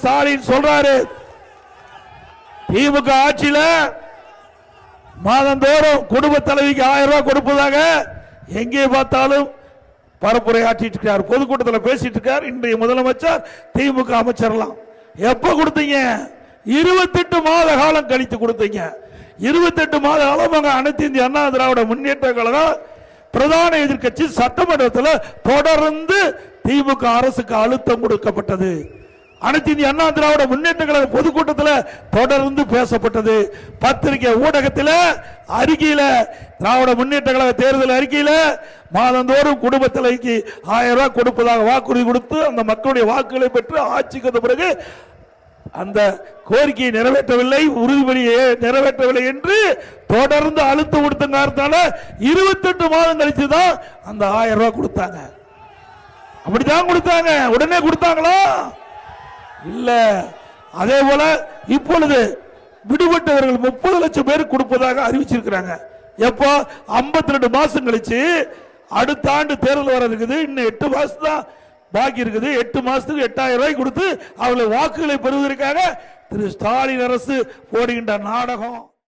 ஸ்டாலின் சொல்றாரு. திமுக ஆட்சியில மாதந்தோறும் குடும்ப தலைவிக்கு ஆயிரம் ரூபாய் கொடுப்பதாக எங்கே பார்த்தாலும் பரப்புரை ஆற்றிட்டு இருக்கார். பொதுக்கூட்டத்தில் பேசிட்டு இருக்கார். இன்றைய முதலமைச்சர் திமுக அமைச்சர்லாம். எப்ப கொடுத்தீங்க? இருபத்தெட்டு மாத காலம் கழித்து கொடுத்தீங்க. இருபத்தெட்டு மாத காலம் அனைத்து இந்திய அண்ணா திராவிட முன்னேற்ற கழகம் பிரதான எதிர்க்கட்சி சட்டமன்றத்தில் தொடர்ந்து திமுக அரசுக்கு அழுத்தம் கொடுக்கப்பட்டது. அனைத்து இந்திய அண்ணா திராவிட முன்னேற்ற கழக பொதுக்கூட்டத்தில் தொடர்ந்து பேசப்பட்டது. பத்திரிகை ஊடகத்தில் அறிக்கையில் திராவிட முன்னேற்ற கழக தேர்தல் அறிக்கையில் மாதந்தோறும் குடும்பத்திலைக்கு ஆயிரம் ரூபாய் கொடுப்பதாக வாக்குறுதி கொடுத்து அந்த மக்களுடைய வாக்குகளை பெற்று ஆட்சிக்கு வந்த பிறகு அந்த கோரிக்கையை நிறைவேற்றவில்லை உறுதிமொழியை நிறைவேற்றவில்லை என்று தொடர்ந்து அழுத்தம் கொடுத்த காரணத்தால இருபத்தெட்டு மாதம் கழிச்சு தான் அந்த ஆயிரம் ரூபாய் கொடுத்தாங்க. அப்படிதான் கொடுத்தாங்க. உடனே கொடுத்தாங்களா? இல்ல. அதே போல இப்பொழுது விடுபட்டவர்கள் முப்பது லட்சம் பேர் கொடுப்பதாக அறிவிச்சிருக்கிறாங்க. எப்போ? 52 ரெண்டு மாசம் கழிச்சு அடுத்த ஆண்டு தேர்தல் வர இருக்குது. இன்னும் எட்டு மாசம் தான் பாக்கி இருக்குது. எட்டு மாசத்துக்கு எட்டாயிரம் ரூபாய் கொடுத்து அவர்களை வாக்குகளை பெறுவதற்காக திரு ஸ்டாலின் அரசு போடுகின்ற நாடகம்.